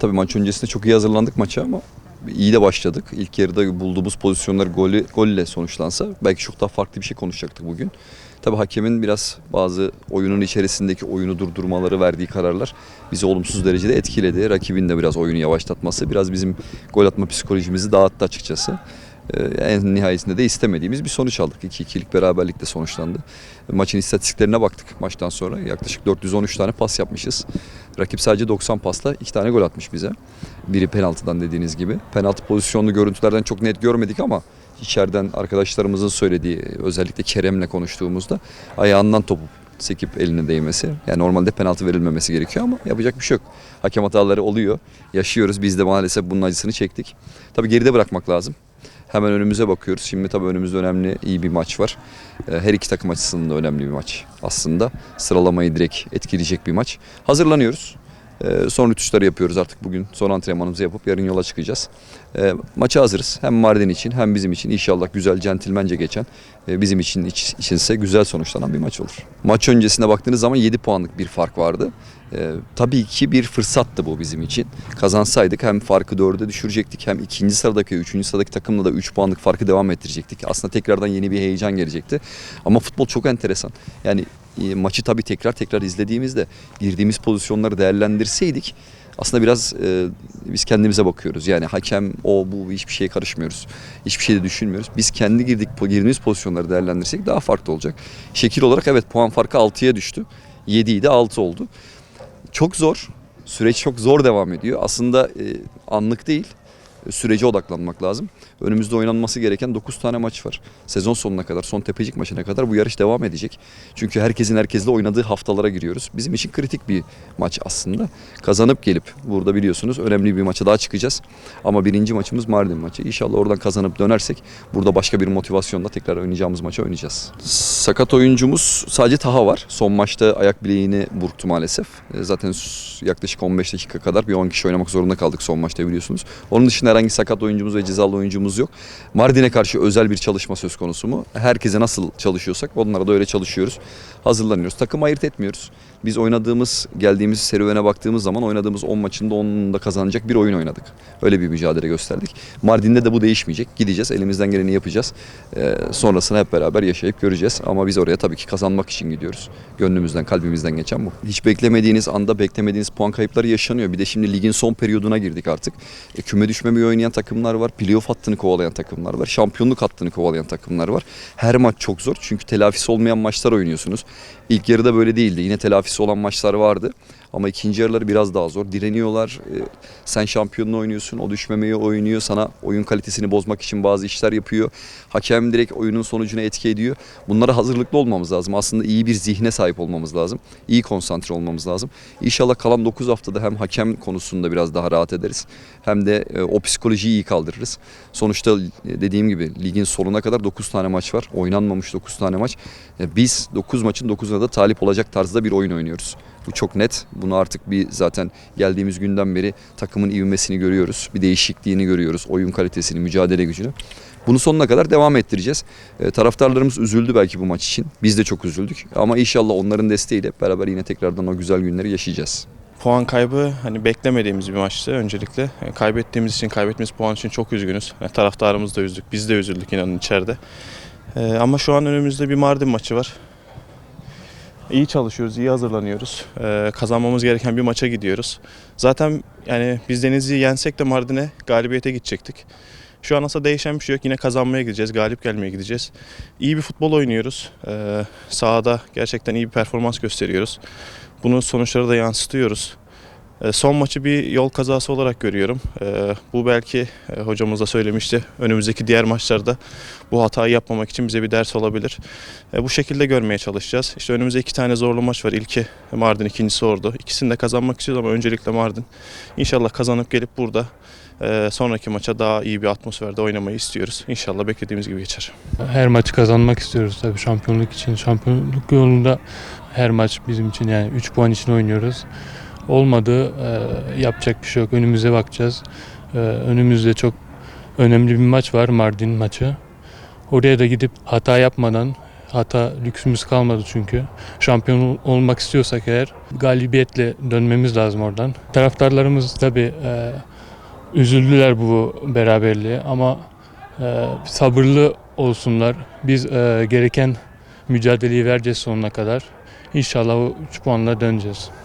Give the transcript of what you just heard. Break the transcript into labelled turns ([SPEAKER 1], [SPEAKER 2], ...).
[SPEAKER 1] Tabii maç öncesinde çok iyi hazırlandık maça ama iyi de başladık. İlk yarıda bulduğumuz pozisyonlar golü, golle sonuçlansa belki çok daha farklı bir şey konuşacaktık bugün. Tabii hakemin biraz bazı oyunun içerisindeki oyunu durdurmaları verdiği kararlar bizi olumsuz derecede etkiledi. Rakibin de biraz oyunu yavaşlatması biraz bizim gol atma psikolojimizi dağıttı açıkçası. Ee, En nihayetinde de istemediğimiz bir sonuç aldık. 2-2'lik beraberlikle sonuçlandı. Maçın istatistiklerine baktık maçtan sonra. Yaklaşık 413 tane pas yapmışız. Rakip sadece 90 pasla 2 tane gol atmış bize. Biri penaltıdan dediğiniz gibi. Penaltı pozisyonlu görüntülerden çok net görmedik ama içeriden arkadaşlarımızın söylediği özellikle Kerem'le konuştuğumuzda ayağından topu sekip eline değmesi. Yani normalde penaltı verilmemesi gerekiyor ama yapacak bir şey yok. Hakem hataları oluyor. Yaşıyoruz. Biz de maalesef bunun acısını çektik. Tabii geride bırakmak lazım. Hemen önümüze bakıyoruz. Şimdi tabii önümüzde önemli iyi bir maç var. Ee, Her iki takım açısından da önemli bir maç aslında. Sıralamayı direkt etkileyecek bir maç. Hazırlanıyoruz. Ee, Son rütuşları yapıyoruz artık bugün. Son antrenmanımızı yapıp yarın yola çıkacağız. Ee, Maça hazırız. Hem Mardin için hem bizim için inşallah güzel centilmence geçen e, bizim için iç- içinse güzel sonuçlanan bir maç olur. Maç öncesine baktığınız zaman 7 puanlık bir fark vardı. Ee, tabii ki bir fırsattı bu bizim için. Kazansaydık hem farkı 4'e düşürecektik hem ikinci sıradaki, üçüncü sıradaki takımla da 3 puanlık farkı devam ettirecektik. Aslında tekrardan yeni bir heyecan gelecekti. Ama futbol çok enteresan. Yani maçı tabii tekrar tekrar izlediğimizde girdiğimiz pozisyonları değerlendirseydik aslında biraz e, biz kendimize bakıyoruz. Yani hakem o bu hiçbir şeye karışmıyoruz. Hiçbir şey de düşünmüyoruz. Biz kendi girdik girdiğimiz pozisyonları değerlendirsek daha farklı olacak. Şekil olarak evet puan farkı 6'ya düştü. 7 idi 6 oldu. Çok zor. Süreç çok zor devam ediyor. Aslında e, anlık değil. Sürece odaklanmak lazım. Önümüzde oynanması gereken 9 tane maç var. Sezon sonuna kadar, son tepecik maçına kadar bu yarış devam edecek. Çünkü herkesin herkesle oynadığı haftalara giriyoruz. Bizim için kritik bir maç aslında. Kazanıp gelip burada biliyorsunuz önemli bir maça daha çıkacağız. Ama birinci maçımız Mardin maçı. İnşallah oradan kazanıp dönersek burada başka bir motivasyonla tekrar oynayacağımız maçı oynayacağız. Sakat oyuncumuz sadece Taha var. Son maçta ayak bileğini burktu maalesef. E, Zaten yaklaşık 15 dakika kadar bir 10 kişi oynamak zorunda kaldık son maçta biliyorsunuz. Onun dışında herhangi sakat oyuncumuz ve cezalı oyuncumuz yok. Mardin'e karşı özel bir çalışma söz konusu mu? Herkese nasıl çalışıyorsak onlara da öyle çalışıyoruz. Hazırlanıyoruz. Takım ayırt etmiyoruz. Biz oynadığımız, geldiğimiz serüvene baktığımız zaman oynadığımız 10 maçında 10'unu da kazanacak bir oyun oynadık. Öyle bir mücadele gösterdik. Mardin'de de bu değişmeyecek. Gideceğiz, elimizden geleni yapacağız. Ee, sonrasını hep beraber yaşayıp göreceğiz. Ama biz oraya tabii ki kazanmak için gidiyoruz. Gönlümüzden, kalbimizden geçen bu. Hiç beklemediğiniz anda beklemediğiniz puan kayıpları yaşanıyor. Bir de şimdi ligin son periyoduna girdik artık. E, küme oynayan takımlar var. Playoff hattını kovalayan takımlar var. Şampiyonluk hattını kovalayan takımlar var. Her maç çok zor. Çünkü telafisi olmayan maçlar oynuyorsunuz. İlk yarıda böyle değildi. Yine telafisi olan maçlar vardı. Ama ikinci yarıları biraz daha zor. Direniyorlar. Ee, Sen şampiyonluğu oynuyorsun. O düşmemeyi oynuyor. Sana oyun kalitesini bozmak için bazı işler yapıyor. Hakem direkt oyunun sonucuna etki ediyor. Bunlara hazırlıklı olmamız lazım. Aslında iyi bir zihne sahip olmamız lazım. İyi konsantre olmamız lazım. İnşallah kalan 9 haftada hem hakem konusunda biraz daha rahat ederiz. Hem de e, o psikolojiyi iyi kaldırırız. Sonuçta e, dediğim gibi ligin sonuna kadar 9 tane maç var. Oynanmamış 9 tane maç. E, Biz 9 maçın 9'una da talip olacak tarzda bir oyun oynuyoruz. Bu çok net. Bunu artık bir zaten geldiğimiz günden beri takımın ivmesini görüyoruz. Bir değişikliğini görüyoruz. Oyun kalitesini, mücadele gücünü. Bunu sonuna kadar devam ettireceğiz. E, taraftarlarımız üzüldü belki bu maç için. Biz de çok üzüldük. Ama inşallah onların desteğiyle beraber yine tekrardan o güzel günleri yaşayacağız.
[SPEAKER 2] Puan kaybı hani beklemediğimiz bir maçtı öncelikle. Yani kaybettiğimiz için, kaybettiğimiz puan için çok üzgünüz. Yani taraftarımız da üzdük, biz de üzüldük inanın içeride. Ee, ama şu an önümüzde bir Mardin maçı var. İyi çalışıyoruz, iyi hazırlanıyoruz. Ee, kazanmamız gereken bir maça gidiyoruz. Zaten yani biz Denizli'yi yensek de Mardin'e galibiyete gidecektik. Şu an aslında değişen bir şey yok. Yine kazanmaya gideceğiz, galip gelmeye gideceğiz. İyi bir futbol oynuyoruz. Ee, sahada gerçekten iyi bir performans gösteriyoruz. Bunun sonuçları da yansıtıyoruz. Ee, Son maçı bir yol kazası olarak görüyorum. Ee, Bu belki e, hocamız da söylemişti. Önümüzdeki diğer maçlarda bu hatayı yapmamak için bize bir ders olabilir. Bu şekilde görmeye çalışacağız. İşte önümüzde iki tane zorlu maç var. İlki Mardin, ikincisi Ordu. İkisini de kazanmak istiyoruz ama öncelikle Mardin. İnşallah kazanıp gelip burada e, sonraki maça daha iyi bir atmosferde oynamayı istiyoruz. İnşallah beklediğimiz gibi geçer.
[SPEAKER 3] Her maçı kazanmak istiyoruz tabii şampiyonluk için. Şampiyonluk yolunda her maç bizim için yani 3 puan için oynuyoruz. Olmadı e, yapacak bir şey yok. Önümüze bakacağız. E, önümüzde çok önemli bir maç var Mardin maçı. Oraya da gidip hata yapmadan Hata lüksümüz kalmadı çünkü. Şampiyon olmak istiyorsak eğer galibiyetle dönmemiz lazım oradan. Taraftarlarımız tabii e, üzüldüler bu beraberliğe ama e, sabırlı olsunlar. Biz gereken mücadeleyi vereceğiz sonuna kadar. İnşallah o 3 puanla döneceğiz.